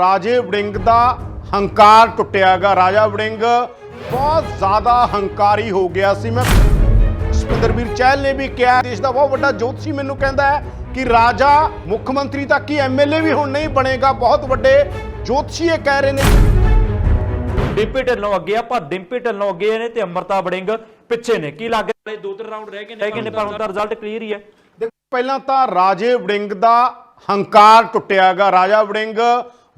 ਰਾਜੇ ਵੜਿੰਗ ਦਾ ਹੰਕਾਰ ਟੁੱਟਿਆਗਾ ਰਾਜਾ ਵੜਿੰਗ ਬਹੁਤ ਜ਼ਿਆਦਾ ਹੰਕਾਰੀ ਹੋ ਗਿਆ ਸੀ। ਮੈਂ ਸੁਪਿੰਦਰਵੀਰ ਚਹਿਲ ਨੇ ਵੀ ਕਿਹਾ ਦੇਸ਼ ਦਾ ਬਹੁਤ ਵੱਡਾ ਜੋਤਸ਼ੀ ਮੈਨੂੰ ਕਹਿੰਦਾ ਹੈ ਕਿ ਰਾਜਾ ਮੁੱਖ ਮੰਤਰੀ ਤੱਕ ਹੀ ਐਮਐਲਏ ਵੀ ਹੁਣ ਨਹੀਂ ਬਣੇਗਾ। ਬਹੁਤ ਵੱਡੇ ਜੋਤਸ਼ੀ ਇਹ ਕਹਿ ਰਹੇ ਨੇ। ਡਿੰਪੀ ਢਿੱਲੋਂ ਅੱਗੇ ਆ ਪਰ ਡਿੰਪੀ ਢਿੱਲੋਂ ਅੱਗੇ ਨੇ ਤੇ ਅਮਰਤਾ ਬੜਿੰਗ ਪਿੱਛੇ ਨੇ। ਕੀ ਲੱਗ ਰਿਹਾ? ਦੋ ਤਿੰਨ ਰਾਊਂਡ ਰਹਿ ਗਏ ਨੇ। ਕਿ ਪਰ ਹੁਣ ਤਾਂ ਰਿਜ਼ਲਟ ਕਲੀਅਰ ਹੀ ਹੈ। ਦੇਖੋ ਪਹਿਲਾਂ ਤਾਂ ਰਾਜੇ ਵੜਿੰਗ ਦਾ ਹੰਕਾਰ ਟੁੱਟਿਆਗਾ ਰਾਜਾ ਵੜਿੰਗ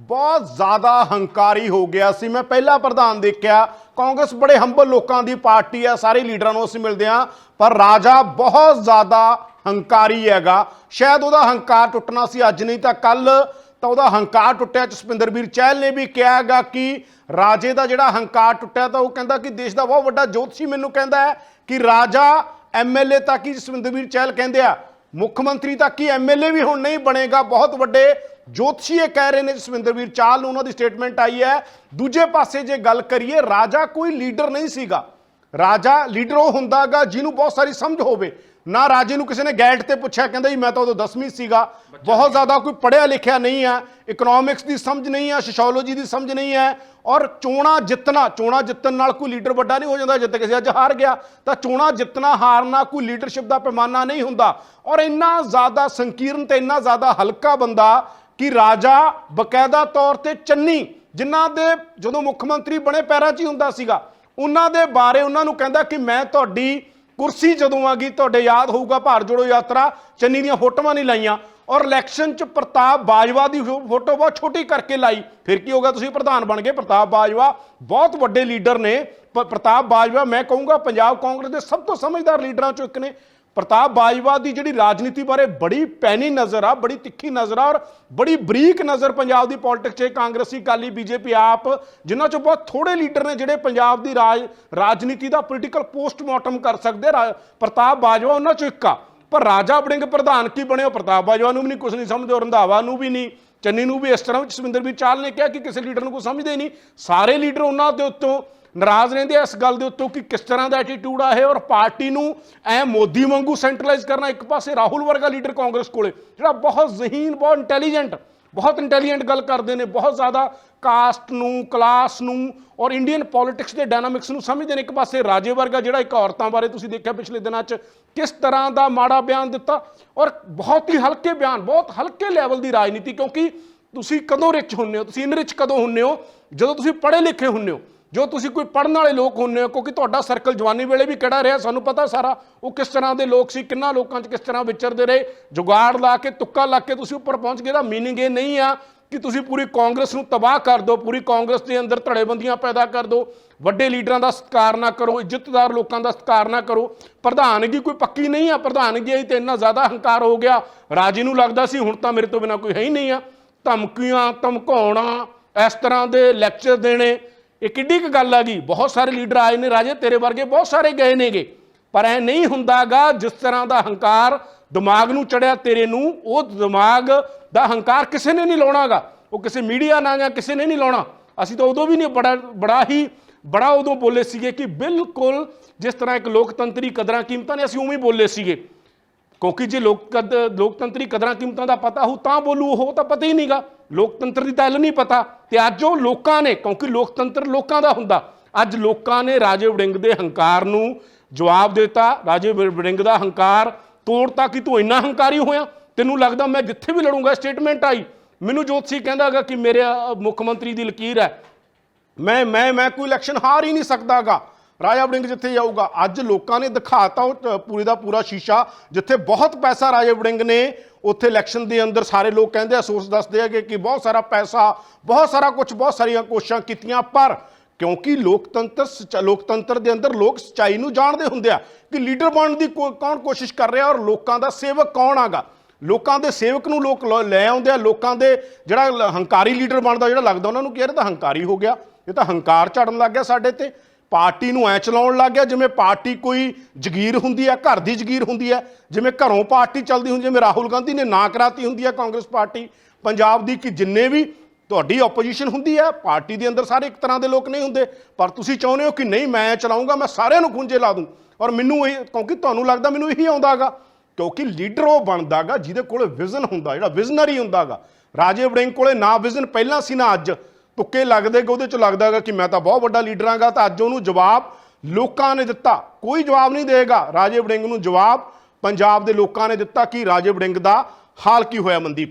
ਬਹੁਤ ਜ਼ਿਆਦਾ ਹੰਕਾਰੀ ਹੋ ਗਿਆ ਸੀ। ਮੈਂ ਪਹਿਲਾ ਪ੍ਰਧਾਨ ਦੇਖਿਆ। ਕਾਂਗਰਸ ਬੜੇ ਹੰਬਲ ਲੋਕਾਂ ਦੀ ਪਾਰਟੀ ਆ, ਸਾਰੇ ਲੀਡਰਾਂ ਨੂੰ ਅਸੀਂ ਮਿਲਦੇ ਆ ਪਰ ਰਾਜਾ ਬਹੁਤ ਜ਼ਿਆਦਾ ਹੰਕਾਰੀ ਹੈਗਾ। ਸ਼ਾਇਦ ਉਹਦਾ ਹੰਕਾਰ ਟੁੱਟਣਾ ਸੀ, ਅੱਜ ਨਹੀਂ ਤਾਂ ਕੱਲ ਤਾਂ ਉਹਦਾ ਹੰਕਾਰ ਟੁੱਟਿਆ। ਜਸਪਿੰਦਰਵੀਰ ਚਹਿਲ ਨੇ ਵੀ ਕਿਹਾ ਹੈਗਾ ਕਿ ਰਾਜੇ ਦਾ ਜਿਹੜਾ ਹੰਕਾਰ ਟੁੱਟਿਆ ਤਾਂ ਉਹ ਕਹਿੰਦਾ ਕਿ ਦੇਸ਼ ਦਾ ਬਹੁਤ ਵੱਡਾ ਜੋਤਸ਼ੀ ਮੈਨੂੰ ਕਹਿੰਦਾ ਹੈ ਕਿ ਰਾਜਾ ਐਮਐਲਏ ਤੱਕ ਹੀ ਜਸਵਿੰਦਰਵੀਰ ਚਹਿਲ ਕਹਿੰਦੇ ਆ? ਮੁੱਖ ਮੰਤਰੀ ਤੱਕ ਹੀ ਐਮਐਲਏ ਵੀ ਹੁਣ ਨਹੀਂ ਬਣੇਗਾ? ਬਹੁਤ ਵੱਡੇ ਜੋਤਸ਼ੀ ਇਹ ਕਹਿ ਰਹੇ ਨੇ ਜਸਵਿੰਦਰਵੀਰ ਚਾਹਲ ਨੂੰ ਉਹਨਾਂ ਦੀ ਸਟੇਟਮੈਂਟ ਆਈ ਹੈ। ਦੂਜੇ ਪਾਸੇ ਜੇ ਗੱਲ ਕਰੀਏ ਰਾਜਾ ਕੋਈ ਲੀਡਰ ਨਹੀਂ ਸੀਗਾ। ਰਾਜਾ ਲੀਡਰ ਉਹ ਹੁੰਦਾਗਾ ਜਿਹਨੂੰ ਬਹੁਤ ਸਾਰੀ ਸਮਝ ਹੋਵੇ। ਨਾ ਰਾਜੇ ਨੂੰ ਕਿਸੇ ਨੇ ਗੈਟ ਤੇ ਪੁੱਛਿਆ ਕਹਿੰਦਾ ਜੀ ਮੈਂ ਤਾਂ ਉਦੋਂ 10ਵੀਂ ਸੀਗਾ। ਬਹੁਤ ਜ਼ਿਆਦਾ ਕੋਈ ਪੜ੍ਹਿਆ ਲਿਖਿਆ ਨਹੀਂ ਆ ਇਕਨੋਮਿਕਸ ਦੀ ਸਮਝ ਨਹੀਂ ਆ ਸੋਸ਼ੀਓਲੋਜੀ ਦੀ ਸਮਝ ਨਹੀਂ ਹੈ। ਔਰ ਚੋਣਾ ਜਿੱਤਣਾ ਚੋਣਾ ਜਿੱਤਣ ਨਾਲ ਕੋਈ ਲੀਡਰ ਵੱਡਾ ਨਹੀਂ ਹੋ ਜਾਂਦਾ। ਜਿੱਤ ਕਿਸੇ ਅੱਜ ਹਾਰ ਗਿਆ ਤਾਂ ਚੋਣਾ ਜਿੱਤਣਾ ਹਾਰਨਾ ਕੋਈ ਲੀਡਰਸ਼ਿਪ ਦਾ ਪੈਮਾਨਾ ਨਹੀਂ ਹੁੰਦਾ। ਔਰ ਇੰਨਾ ਜ਼ਿਆਦਾ ਸੰਕੀਰਨ ਤੇ ਇੰਨਾ ਜ਼ਿਆਦਾ ਹਲਕਾ ਬੰਦਾ ਕਿ ਰਾਜਾ ਬਕਾਇਦਾ ਤੌਰ ਤੇ ਚੰਨੀ, ਜਿਨ੍ਹਾਂ ਦੇ ਜਦੋਂ ਮੁੱਖ ਮੰਤਰੀ ਬਣੇ ਪੈਰਾ 'ਚ ਹੀ ਹੁੰਦਾ ਸੀਗਾ, ਉਹਨਾਂ ਦੇ ਬਾਰੇ ਉਹਨਾਂ ਨੂੰ ਕਹਿੰਦਾ ਕਿ ਮੈਂ ਤੁਹਾਡੀ ਕੁਰਸੀ ਜਦੋਂ ਆ ਗਈ ਤੁਹਾਡੇ ਯਾਦ ਹੋਊਗਾ ਭਾਰਤ ਜੋੜੋ ਯਾਤਰਾ, ਚੰਨੀ ਦੀਆਂ ਫੋਟੋਆਂ ਨਹੀਂ ਲਾਈਆਂ। ਔਰ ਇਲੈਕਸ਼ਨ 'ਚ ਪ੍ਰਤਾਪ ਬਾਜਵਾ ਦੀ ਫੋ- ਫੋਟੋ ਬਹੁਤ ਛੋਟੀ ਕਰਕੇ ਲਾਈ। ਫਿਰ ਕੀ ਹੋਗਾ ਤੁਸੀਂ ਪ੍ਰਧਾਨ ਬਣ ਗਏ। ਪ੍ਰਤਾਪ ਬਾਜਵਾ ਬਹੁਤ ਵੱਡੇ ਲੀਡਰ ਨੇ। ਪ- ਪ੍ਰਤਾਪ ਬਾਜਵਾ, ਮੈਂ ਕਹੂੰਗਾ ਪੰਜਾਬ ਕਾਂਗਰਸ ਦੇ ਸਭ ਤੋਂ ਸਮਝਦਾਰ ਲੀਡਰਾਂ 'ਚੋਂ ਇੱਕ ਨੇ। ਪ੍ਰਤਾਪ ਬਾਜਵਾ ਦੀ ਜਿਹੜੀ ਰਾਜਨੀਤੀ ਬਾਰੇ ਬੜੀ ਪੈਣੀ ਨਜ਼ਰ ਆ, ਬੜੀ ਤਿੱਖੀ ਨਜ਼ਰ ਆ ਔਰ ਬੜੀ ਬਰੀਕ ਨਜ਼ਰ ਪੰਜਾਬ ਦੀ ਪੋਲਿਟਿਕਸ 'ਚ ਕਾਂਗਰਸੀ ਕਾਲੀ ਬੀਜੇਪੀ ਆਪ, ਜਿਨ੍ਹਾਂ 'ਚੋਂ ਬਹੁਤ ਥੋੜੇ ਲੀਡਰ ਨੇ ਜਿਹੜੇ ਪੰਜਾਬ ਦੀ ਰਾਜ, ਰਾਜਨੀਤੀ ਦਾ ਪੋਲੀਟੀਕਲ ਪੋਸਟਮਾਰਟਮ ਕਰ ਸਕਦੇ ਰਾ- ਪ੍ਰਤਾਪ ਬਾਜਵਾ ਉਹਨਾਂ 'ਚੋਂ ਇੱਕ ਆ। ਪਰ ਰਾਜਾ ਬੜਿੰਗ ਪ੍ਰਧਾਨ ਕੀ ਬਣਿਓ ਪ੍ਰਤਾਪ ਬਾਜਵਾ ਨੂੰ ਵੀ ਨਹੀਂ ਕੁਝ ਨਹੀਂ ਸਮਝਦੇ ਔਰ ਰੰਧਾਵਾ ਨੂੰ ਵੀ ਨਹੀਂ, ਚੰਨੀ ਨੂੰ ਵੀ ਇਸ ਤਰ੍ਹਾਂ ਜਸਵਿੰਦਰ ਸੁਖਵਿੰਦਰ ਚਾਲ ਨੇ ਕਿਹਾ ਕਿ ਕਿਸੇ ਲੀਡਰ ਨੂੰ ਕੋਈ ਸਮਝਦੇ ਨਹੀਂ। ਸਾਰੇ ਲੀਡਰ ਉਹਨਾਂ ਦੇ ਉੱਤੋਂ ਨਾਰਾਜ਼ ਰਹਿੰਦੇ ਆ ਇਸ ਗੱਲ ਦੇ ਉੱਤੋਂ ਕਿ ਕਿਸ ਤਰ੍ਹਾਂ ਦਾ ਐਟੀਟਿਊਡ ਆ ਇਹ ਔਰ ਪਾਰਟੀ ਨੂੰ ਐ ਮੋਦੀ ਵਾਂਗੂ ਸੈਂਟਰਲਾਈਜ਼ ਕਰਨਾ ਇੱਕ ਪਾਸੇ ਰਾਹੁਲ ਵਰਗਾ ਲੀਡਰ ਕਾਂਗਰਸ ਕੋਲੇ ਜਿਹੜਾ ਬਹੁਤ ਜ਼ਹੀਨ ਬਹੁਤ ਇੰਟੈਲੀਜੈਂਟ ਬਹੁਤ ਇੰਟੈਲੀਜੈਂਟ ਗੱਲ ਕਰਦੇ ਨੇ ਬਹੁਤ ਜ਼ਿਆਦਾ ਕਾਸਟ ਨੂੰ ਕਲਾਸ ਨੂੰ ਔਰ ਇੰਡੀਅਨ ਪੋਲਿਟਿਕਸ ਦੇ ਡਾਇਨਾਮਿਕਸ ਨੂੰ ਸਮਝਦੇ ਨੇ ਇੱਕ ਪਾਸੇ ਰਾਜੇ ਵਰਗਾ ਜਿਹੜਾ ਇੱਕ ਔਰਤਾਂ ਬਾਰੇ ਤੁਸੀਂ ਦੇਖਿਆ ਪਿਛਲੇ ਦਿਨਾਂ 'ਚ ਕਿਸ ਤਰ੍ਹਾਂ ਦਾ ਮਾੜਾ ਬਿਆਨ ਦਿੱਤਾ ਔਰ ਬਹੁਤ ਹੀ ਹਲਕੇ ਬਿਆਨ ਬਹੁਤ ਹਲਕੇ ਲੈਵਲ ਦੀ ਰਾਜਨੀਤੀ ਕਿਉਂਕਿ ਤੁਸੀਂ ਕਦੋਂ ਰਿਚ ਹੁੰਨੇ ਹੋ ਤੁਸੀਂ ਇਨ ਰਿਚ ਕਦੋਂ ਹੁੰਨੇ ਹੋ ਜਦੋਂ ਤੁਸੀਂ ਪੜ੍ਹੇ ਲਿਖੇ ਹੁੰਨੇ ਹੋ ਜੋ ਤੁਸੀਂ ਕੋਈ ਪੜਨ ਵਾਲੇ ਲੋਕ ਹੁੰਨੇ ਹੋ, ਕਿਉਂਕਿ ਤੁਹਾਡਾ ਸਰਕਲ ਜਵਾਨੀ ਵੇਲੇ ਵੀ ਕਿਹੜਾ ਰਿਹਾ, ਸਾਨੂੰ ਪਤਾ ਸਾਰਾ। ਉਹ ਕਿਸ ਤਰ੍ਹਾਂ ਦੇ ਲੋਕ ਸੀ, ਕਿੰਨਾ ਲੋਕਾਂ 'ਚ ਕਿਸ ਤਰ੍ਹਾਂ ਵਿਚਰਦੇ ਰਹੇ। ਜੁਗਾੜ ਲਾ ਕੇ, ਤੁੱਕਾ ਲਾ ਕੇ ਤੁਸੀਂ ਉੱਪਰ ਪਹੁੰਚ ਗਏ ਦਾ ਮੀਨਿੰਗ ਇਹ ਨਹੀਂ ਆ ਕਿ ਤੁਸੀਂ ਪੂਰੀ ਕਾਂਗਰਸ ਨੂੰ ਤਬਾਹ ਕਰ ਦਿਓ, ਪੂਰੀ ਕਾਂਗਰਸ ਦੇ ਅੰਦਰ ਧੜੇਬੰਦੀਆਂ ਪੈਦਾ ਕਰ ਦਿਓ। ਵੱਡੇ ਲੀਡਰਾਂ ਦਾ ਸਤਿਕਾਰ ਨਾ ਕਰੋ, ਇੱਜ਼ਤਦਾਰ ਲੋਕਾਂ ਦਾ ਸਤਿਕਾਰ ਨਾ ਕਰੋ। ਪ੍ਰਧਾਨਗੀ ਕੋਈ ਪੱਕੀ ਨਹੀਂ ਆ, ਪ੍ਰਧਾਨਗੀ ਆਈ ਤੇ ਇੰਨਾ ਜ਼ਿਆਦਾ ਹੰਕਾਰ ਹੋ ਗਿਆ। ਰਾਜੀ ਨੂੰ ਲੱਗਦਾ ਸੀ, ਹੁਣ ਤਾਂ ਮੇਰੇ ਤੋਂ ਬਿਨਾ ਕੋਈ ਹੈ ਹੀ ਨਹੀਂ ਆ। ਧਮਕੀਆਂ, ਧਮਕਾਉਣਾ, ਇਸ ਤਰ੍ਹਾਂ ਦੇ ਲੈਕਚਰ ਦੇਣੇ ਇਹ ਕਿੱਡੀ ਕੁ ਗੱਲ ਆ ਗਈ। ਬਹੁਤ ਸਾਰੇ ਲੀਡਰ ਆਏ ਨੇ ਰਾਜੇ, ਤੇਰੇ ਵਰਗੇ ਬਹੁਤ ਸਾਰੇ ਗਏ ਨੇਗੇ। ਪਰ ਐ ਨਹੀਂ ਹੁੰਦਾਗਾ ਜਿਸ ਤਰ੍ਹਾਂ ਦਾ ਹੰਕਾਰ ਦਿਮਾਗ ਨੂੰ ਚੜਿਆ ਤੇਰੇ ਨੂੰ, ਉਹ ਦਿਮਾਗ ਦਾ ਹੰਕਾਰ ਕਿਸੇ ਨੇ ਨਹੀਂ ਲਾਉਣਾਗਾ। ਉਹ ਕਿਸੇ ਮੀਡੀਆ ਨਾਲ ਜਾਂ ਕਿਸੇ ਨੇ ਨਹੀਂ ਲਾਉਣਾ। ਅਸੀਂ ਤਾਂ ਉਦੋਂ ਵੀ ਨਹੀਂ ਬੜਾ ਬੜਾ ਹੀ, ਬੜਾ ਉਦੋਂ ਬੋਲੇ ਸੀਗੇ ਕਿ ਬਿਲਕੁਲ ਜਿਸ ਤਰ੍ਹਾਂ ਇੱਕ ਲੋਕਤੰਤਰੀ ਕਦਰਾਂ ਕੀਮਤਾਂ ਨੇ, ਅਸੀਂ ਉਵੇਂ ਹੀ ਬੋਲੇ ਸੀਗੇ। ਕਿਉਂਕਿ ਜੇ ਲੋਕ ਲੋਕਤੰਤਰੀ ਕਦਰਾਂ ਕੀਮਤਾਂ ਦਾ ਪਤਾ ਹੋ ਤਾਂ ਬੋਲੂ ਉਹ ਤਾਂ ਪਤਾ ਹੀ ਨਹੀਂਗਾ। ਲੋਕਤੰਤਰ ਦੀ ਤਾਂ ਗੱਲ ਨਹੀਂ ਪਤਾ। ਤੇ ਅੱਜ ਉਹ ਲੋਕਾਂ ਨੇ, ਕਿਉਂਕਿ ਲੋਕਤੰਤਰ ਲੋਕਾਂ ਦਾ ਹੁੰਦਾ। ਅੱਜ ਲੋਕਾਂ ਨੇ ਰਾਜੇ ਵੜਿੰਗ ਦੇ ਹੰਕਾਰ ਨੂੰ ਜਵਾਬ ਦਿੱਤਾ। ਰਾਜੇ ਵੜਿੰਗ ਦਾ ਹੰਕਾਰ ਤੋੜਤਾ ਕਿ ਤੂੰ ਇੰਨਾ ਹੰਕਾਰੀ ਹੋਇਆ? ਤੈਨੂੰ ਲੱਗਦਾ ਮੈਂ ਜਿੱਥੇ ਵੀ ਲੜੂੰਗਾ ਸਟੇਟਮੈਂਟ ਆਈ। ਮੈਨੂੰ ਜੋਤਸੀ ਕਹਿੰਦਾਗਾ ਕਿ ਮੇਰੇ ਮੁੱਖ ਮੰਤਰੀ ਦੀ ਲਕੀਰ ਹੈ। ਮੈਂ ਮੈਂ ਮੈਂ ਕੋਈ ਇਲੈਕਸ਼ਨ ਹਾਰ ਹੀ ਨਹੀਂ ਸਕਦਾਗਾ। ਰਾਜਾ ਵੜਿੰਗ ਜਿੱਥੇ ਜਾਊਗਾ ਅੱਜ ਲੋਕਾਂ ਨੇ ਦਿਖਾਤਾ ਉਹ ਟ- ਪੂਰੀ ਦਾ ਪੂਰਾ ਸ਼ੀਸ਼ਾ, ਜਿੱਥੇ ਬਹੁਤ ਪੈਸਾ ਰਾਜਾ ਵੜਿੰਗ ਨੇ। ਉੱਥੇ ਇਲੈਕਸ਼ਨ ਦੇ ਅੰਦਰ ਸਾਰੇ ਲੋਕ ਕਹਿੰਦੇ ਆ ਸੋਰਸ ਦੱਸਦੇ ਆ ਕਿ ਬਹੁਤ ਸਾਰਾ ਪੈਸਾ, ਬਹੁਤ ਸਾਰਾ ਕੁਝ ਬਹੁਤ ਸਾਰੀਆਂ ਕੋਸ਼ਿਸ਼ਾਂ ਕੀਤੀਆਂ, ਪਰ ਕਿਉਂਕਿ ਲੋਕਤੰਤਰ ਸੱਚਾ- ਲੋਕਤੰਤਰ ਦੇ ਅੰਦਰ ਲੋਕ ਸਚਾਈ ਨੂੰ ਜਾਣਦੇ ਹੁੰਦੇ ਆ ਕਿ ਲੀਡਰ ਬਣਨ ਦੀ ਕੋ- ਕੌਣ ਕੋਸ਼ਿਸ਼ ਕਰ ਰਿਹਾ ਔਰ ਲੋਕਾਂ ਦਾ ਸੇਵਕ ਕੌਣ ਆਗਾ। ਲੋਕਾਂ ਦੇ ਸੇਵਕ ਨੂੰ ਲੋਕ ਲੈ ਆਉਂਦੇ ਆ, ਲੋਕਾਂ ਦੇ ਜਿਹੜਾ ਹੰਕਾਰੀ ਲੀਡਰ ਬਣਦਾ, ਜਿਹੜਾ ਲੱਗਦਾ ਉਹਨਾਂ ਨੂੰ ਕੀ ਯਾਰ ਇਹ ਤਾਂ ਹੰਕਾਰੀ ਹੋ ਗਿਆ, ਇਹ ਤਾਂ ਹੰਕਾਰ ਝੜਨ ਲੱਗ ਗਿਆ ਸਾਡੇ ਤੇ। ਪਾਰਟੀ ਨੂੰ ਐ ਚਲਾਉਣ ਲੱਗ ਗਿਆ, ਜਿਵੇਂ ਪਾਰਟੀ ਕੋਈ ਜ਼ਗੀਰ ਹੁੰਦੀ ਹੈ, ਘਰ ਦੀ ਜ਼ਗੀਰ ਹੁੰਦੀ ਹੈ, ਜਿਵੇਂ ਘਰੋਂ ਪਾਰਟੀ ਚੱਲਦੀ ਹੁੰਦੀ ਜਿਵੇਂ ਰਾਹੁਲ ਗਾਂਧੀ ਨੇ ਨਾ ਕਰਾਤੀ ਹੁੰਦੀ ਹੈ ਕਾਂਗਰਸ ਪਾਰਟੀ, ਪੰਜਾਬ ਦੀ ਕਿ ਜਿੰਨੇ ਵੀ ਤੁਹਾਡੀ ਆਪੋਜੀਸ਼ਨ ਹੁੰਦੀ ਹੈ, ਪਾਰਟੀ ਦੇ ਅੰਦਰ ਸਾਰੇ ਇੱਕ ਤਰ੍ਹਾਂ ਦੇ ਲੋਕ ਨਹੀਂ ਹੁੰਦੇ, ਪਰ ਤੁਸੀਂ ਚਾਹੁੰਦੇ ਹੋ ਕਿ ਨਹੀਂ, ਮੈਂ ਚਲਾਉਂਗਾ, ਮੈਂ ਸਾਰਿਆਂ ਨੂੰ ਖੁੰਝੇ ਲਾ ਦੂੰ, ਔਰ ਮੈਨੂੰ ਇਹ, ਕਿਉਂਕਿ ਤੁਹਾਨੂੰ ਲੱਗਦਾ ਮੈਨੂੰ ਇਹੀ ਆਉਂਦਾਗਾ ਕਿਉਂਕਿ ਲੀਡਰ ਉਹ ਬਣਦਾਗਾ ਜਿਹਦੇ ਕੋਲ ਵਿਜ਼ਨ ਹੁੰਦਾ, ਜਿਹੜਾ ਵਿਜ਼ਨਰੀ ਹੁੰਦਾਗਾ ਰਾਜੇ ਵੜਿੰਗ ਕੋਲੇ ਨਾ ਵਿਜ਼ਨ ਪਹਿਲਾਂ ਸੀ ਨਾ ਅੱਜ ਤੁੱਕੇ ਲੱਗਦੇ ਕਿ ਉਹਦੇ ਚ ਲੱਗਦਾਗਾ ਕਿ ਮੈਂ ਤਾਂ ਬਹੁਤ ਵੱਡਾ ਲੀਡਰ ਆਂਗਾ ਤਾਂ ਅੱਜ ਉਹਨੂੰ ਜਵਾਬ ਲੋਕਾਂ ਨੇ ਦਿੱਤਾ। ਕੋਈ ਜਵਾਬ ਨਹੀਂ ਦੇਗਾ। ਰਾਜੇ ਵੜਿੰਗ ਨੂੰ ਜਵਾਬ ਪੰਜਾਬ ਦੇ ਲੋਕਾਂ ਨੇ ਦਿੱਤਾ ਕਿ ਰਾਜੇ ਵੜਿੰਗ ਦਾ ਹਾਲ ਕੀ ਹੋਇਆ ਮਨਦੀਪ?